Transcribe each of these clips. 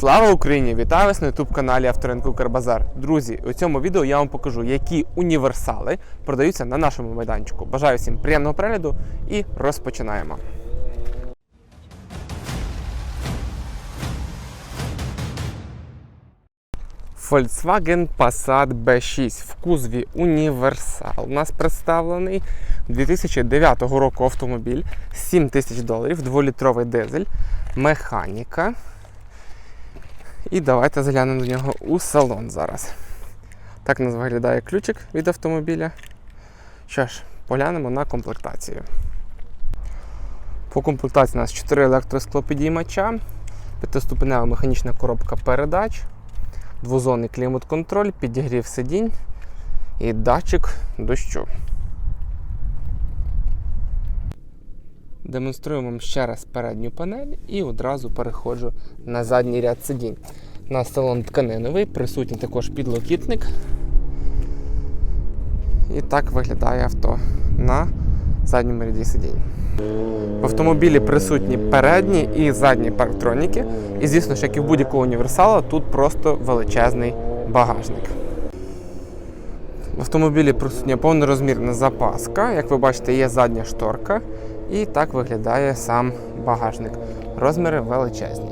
Слава Україні! Вітаю вас на youtube каналі Авторинку Карбазар. Друзі, у цьому відео я вам покажу, які універсали продаються на нашому майданчику. Бажаю всім приємного перегляду і розпочинаємо. Volkswagen Passat B6 в кузові Універсал. У нас представлений 2009 року автомобіль 7 тисяч доларів, 2-літровий дизель, механіка. І давайте заглянемо до нього у салон зараз. Так нас виглядає ключик від автомобіля. Що ж, поглянемо на комплектацію. По комплектації у нас 4 електросклопідіймача, 5-ступенева механічна коробка передач, двозонний клімат-контроль, підігрів сидінь і датчик дощу. Демонструю вам ще раз передню панель і одразу переходжу на задній ряд сидінь. На салон тканиновий, присутній також підлокітник. І так виглядає авто на задньому ряді сидінь. В автомобілі присутні передні і задні парктроніки. І звісно ж, як і в будь-якого універсала, тут просто величезний багажник. В автомобілі присутня повнорозмірна запаска. Як ви бачите, є задня шторка. І так виглядає сам багажник. Розміри величезні.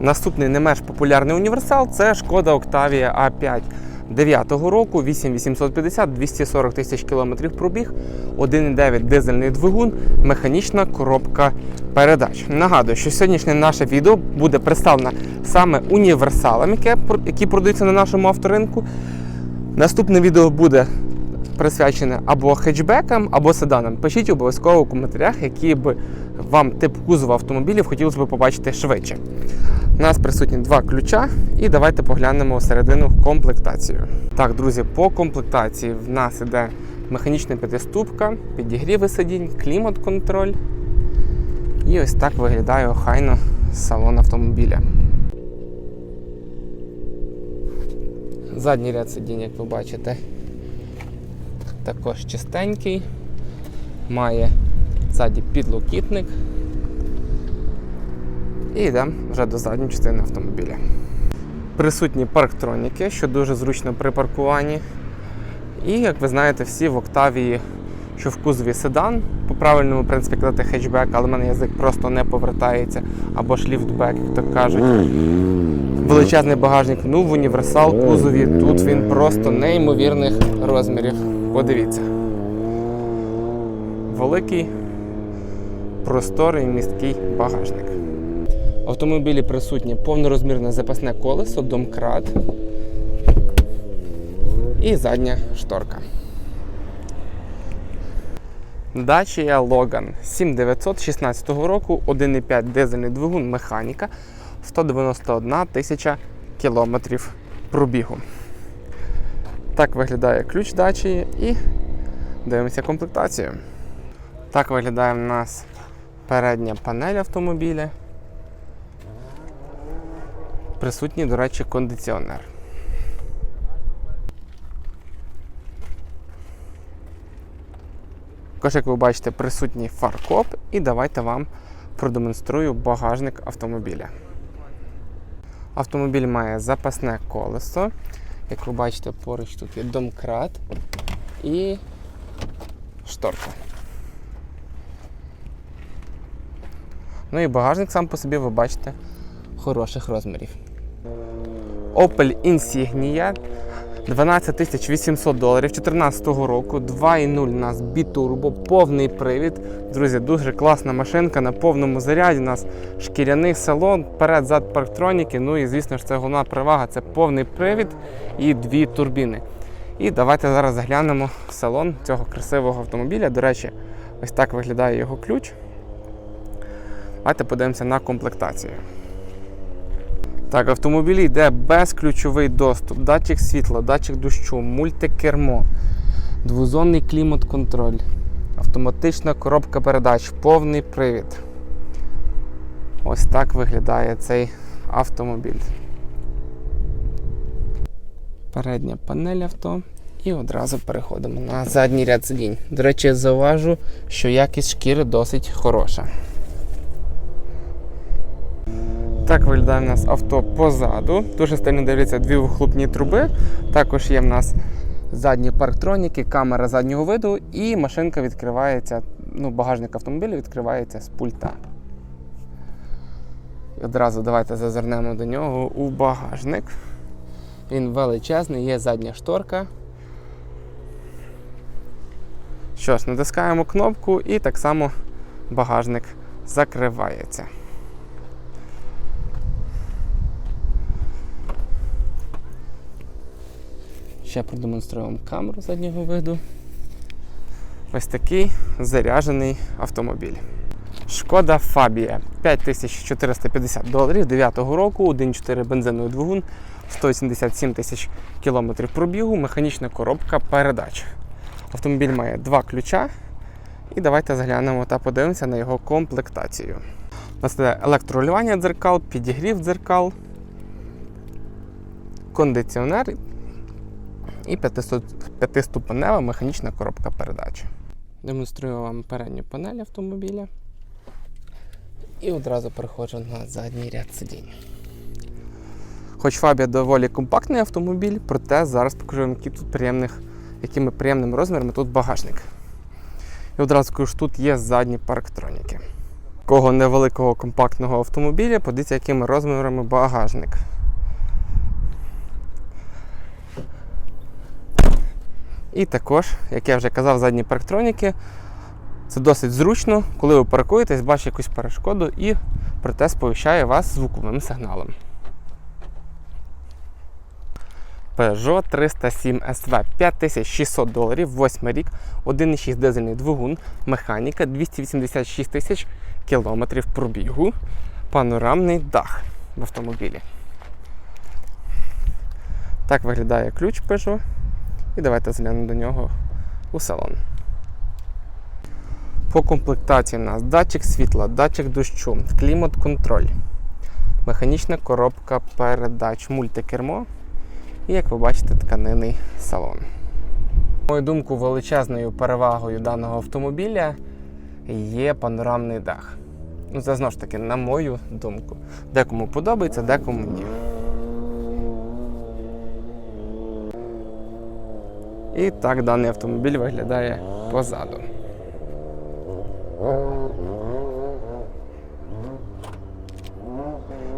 Наступний не менш популярний універсал це шкода Octavia A5 9-го року, 8850, 240 тисяч кілометрів пробіг, 1,9 дизельний двигун, механічна коробка передач. Нагадую, що сьогоднішнє наше відео буде представлено саме універсалами, які продаються на нашому авторинку. Наступне відео буде присвячене або хетчбекам, або седанам. Пишіть обов'язково у коментарях, які б вам тип кузова автомобілів хотілося б побачити швидше. У нас присутні два ключа, і давайте поглянемо всередину комплектацію. Так, друзі, по комплектації в нас іде механічна п'ятиступка, підігріви сидінь, клімат-контроль. І ось так виглядає охайно салон автомобіля. Задній ряд сидінь, як ви бачите, також чистенький, має ззаді підлокітник. І йдемо вже до задньої частини автомобіля. Присутні парктроніки, що дуже зручно при паркуванні. І, як ви знаєте, всі в Октавії, що в кузові седан, по правильному принципі казати хетчбек, але в мене язик просто не повертається, або ж ліфтбек, як то кажуть. Величезний багажник, ну в універсал кузові тут він просто неймовірних розмірів. Подивіться. Великий, просторий місткий багажник. Автомобілі присутнє повнорозмірне запасне колесо, домкрат і задня шторка. Dacia Logan 7916 року, 1,5 дизельний двигун, механіка, 191 тисяча кілометрів пробігу. Так виглядає ключ Dacia і дивимося комплектацію. Так виглядає в нас передня панель автомобіля. Присутній, до речі, кондиціонер. Також, як ви бачите, присутній фаркоп, і давайте вам продемонструю багажник автомобіля. Автомобіль має запасне колесо. Як ви бачите, поруч тут є домкрат і шторка. Ну і багажник сам по собі ви бачите хороших розмірів. Opel Insignia 12 800 доларів 2014 року, 2.0 у нас бітурбо, повний привід. Друзі, дуже класна машинка на повному заряді. У нас шкіряний салон, перед зад парктроніки. Ну і звісно ж це головна перевага це повний привід і дві турбіни. І давайте зараз заглянемо в салон цього красивого автомобіля. До речі, ось так виглядає його ключ. Давайте подивимося на комплектацію. Так, автомобілі йде безключовий доступ, датчик світла, датчик дощу, мультикермо, двозонний клімат-контроль, автоматична коробка передач, повний привід. Ось так виглядає цей автомобіль. Передня панель авто. І одразу переходимо на задній ряд сидінь. До речі, зауважу, що якість шкіри досить хороша. Так виглядає в нас авто позаду. Дуже стильно дивляться дві вихлопні труби. Також є в нас задні парктроніки, камера заднього виду, і машинка відкривається, ну, багажник автомобіля відкривається з пульта. І одразу давайте зазирнемо до нього у багажник. Він величезний, є задня шторка. Що ж, натискаємо кнопку і так само багажник закривається. Ще продемонструю вам камеру заднього виду. Ось такий заряджений автомобіль. Шкода Фабія 5450 доларів 9-го року, 1.4 бензиновий двигун, 187 тисяч кілометрів пробігу, механічна коробка передач. Автомобіль має два ключа. І давайте заглянемо та подивимося на його комплектацію. У нас є електролювання дзеркал, підігрів дзеркал, кондиціонер і п'ятисту- п'ятиступенева механічна коробка передач. Демонструю вам передню панель автомобіля. І одразу переходжу на задній ряд сидінь. Хоч Фабія доволі компактний автомобіль, проте зараз покажу вам, які тут приємних, якими приємними розмірами тут багажник. І одразу кажу, що тут є задні парктроніки. Кого невеликого компактного автомобіля, подивіться, якими розмірами багажник. І також, як я вже казав, задні парктроніки. Це досить зручно, коли ви паркуєтесь, бачите якусь перешкоду і проте сповіщає вас звуковим сигналом. Peugeot 307 SV 5600 доларів, 8 рік, 1,6 дизельний двигун, механіка, 286 тисяч кілометрів пробігу, панорамний дах в автомобілі. Так виглядає ключ Peugeot. І давайте заглянемо до нього у салон. По комплектації у нас датчик світла, датчик дощу, клімат-контроль, механічна коробка передач, мультикермо і, як ви бачите, тканинний салон. На мою думку, величезною перевагою даного автомобіля є панорамний дах. Ну, це знову ж таки, на мою думку. Декому подобається, декому ні. І так даний автомобіль виглядає позаду.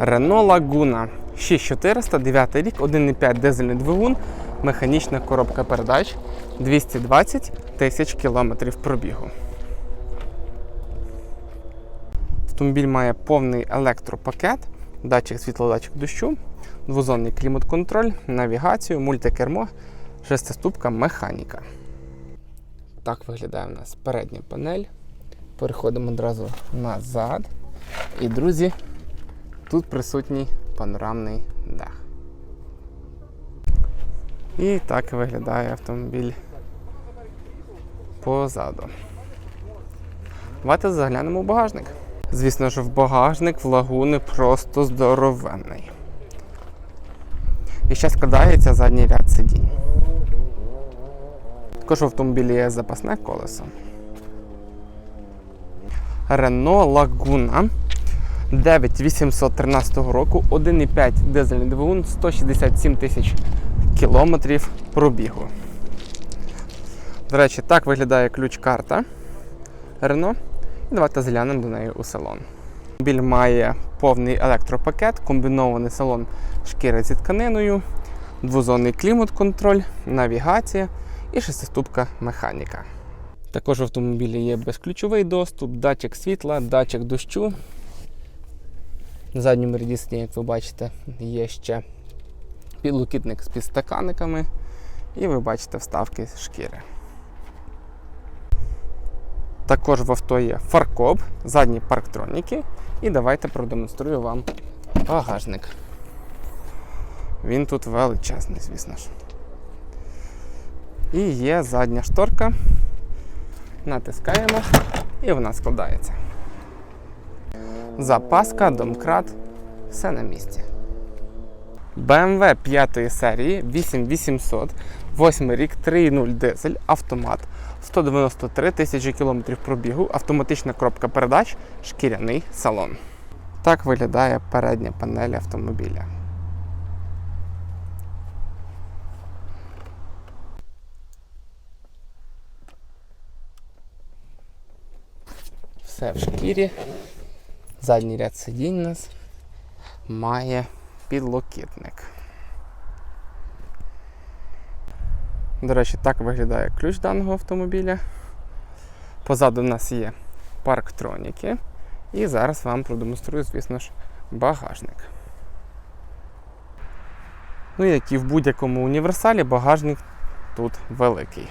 Renault Laguna 6400, 9 рік, 1,5 дизельний двигун, механічна коробка передач, 220 тисяч кілометрів пробігу. Автомобіль має повний електропакет, датчик світло, датчик дощу, двозонний клімат-контроль, навігацію, мультикермо, шестиступка механіка. Так виглядає у нас передня панель. Переходимо одразу назад. І, друзі, тут присутній панорамний дах. І так виглядає автомобіль позаду. Давайте заглянемо в багажник. Звісно ж, в багажник в лагуни просто здоровенний. І ще складається задній ряд сидінь. Також в автомобілі є запасне колесо. Renault Laguna 9813 року, 1,5 дизельний двигун, 167 тисяч кілометрів пробігу. До речі, так виглядає ключ-карта Renault. І давайте заглянемо до неї у салон. Автомобіль має повний електропакет, комбінований салон шкіри зі тканиною, двозонний клімат-контроль, навігація і шестиступка механіка. Також в автомобілі є безключовий доступ, датчик світла, датчик дощу. На задньому сидіння, як ви бачите, є ще підлокітник з підстаканниками. І ви бачите вставки шкіри. Також в авто є фаркоп, задні парктроніки. І давайте продемонструю вам багажник. Він тут величезний, звісно ж. І є задня шторка. Натискаємо і вона складається. Запаска, домкрат, все на місці. BMW 5 серії 8800, 8 рік, 3.0 дизель, автомат, 193 тисячі кілометрів пробігу, автоматична коробка передач, шкіряний салон. Так виглядає передня панель автомобіля. Все в шкірі. Задній ряд сидінь у нас має підлокітник. До речі, так виглядає ключ даного автомобіля. Позаду в нас є парктроніки. І зараз вам продемонструю, звісно ж, багажник. Ну, як і в будь-якому універсалі, багажник тут великий.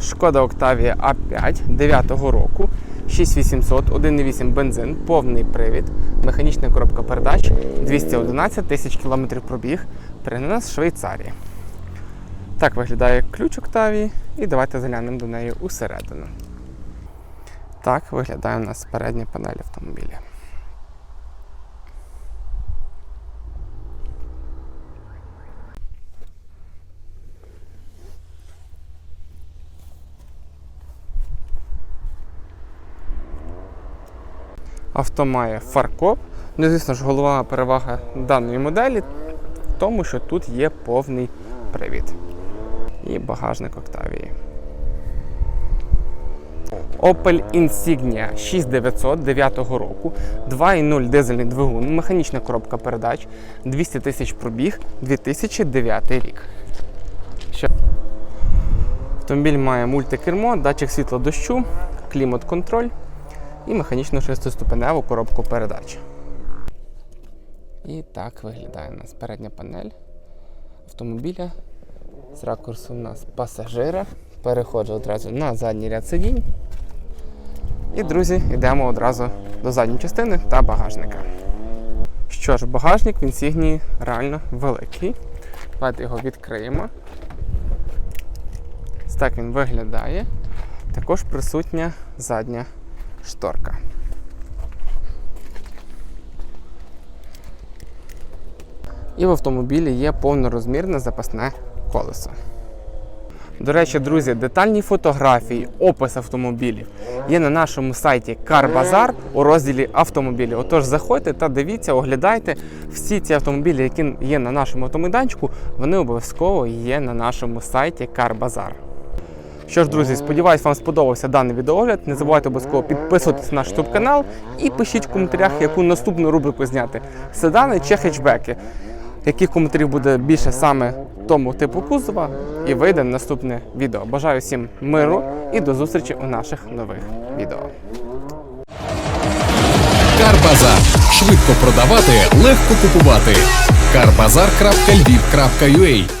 Шкода Octavia A5 9 року, 6800, 1,8 бензин, повний привід, механічна коробка передач, 211 тисяч кілометрів пробіг, пригнана Швейцарії. Так виглядає ключ Октавії і давайте заглянемо до неї усередину. Так виглядає у нас передня панель автомобіля. Авто має фаркоп. Ну, звісно ж, головна перевага даної моделі в тому, що тут є повний привід. І багажник Octavia. Opel Insignia 6900 9 року, 2.0 дизельний двигун, механічна коробка передач, 200 тисяч пробіг, 2009 рік. Що? Автомобіль має мультикермо, датчик світла дощу, клімат-контроль і механічну шестиступеневу коробку передач. І так виглядає у нас передня панель автомобіля. З ракурсу у нас пасажира. Переходжу одразу на задній ряд сидінь. І, друзі, йдемо одразу до задньої частини та багажника. Що ж, багажник в інсігнії реально великий. Давайте його відкриємо. Ось так він виглядає. Також присутня задня шторка. І в автомобілі є повнорозмірне запасне колесо. До речі, друзі, детальні фотографії, опис автомобілів є на нашому сайті CarBazaar у розділі автомобілі. Отож, заходьте та дивіться, оглядайте всі ці автомобілі, які є на нашому автомайданчику, вони обов'язково є на нашому сайті CarBazaar. Що ж, друзі, сподіваюсь, вам сподобався даний відеогляд. Не забувайте обов'язково підписуватись на наш YouTube канал і пишіть в коментарях, яку наступну рубрику зняти: седани чи хетчбеки. Яких коментарів буде більше саме тому типу кузова, і вийде наступне відео. Бажаю всім миру і до зустрічі у наших нових відео. Карбазар. Швидко продавати, легко купувати. Карбазар.львів.ua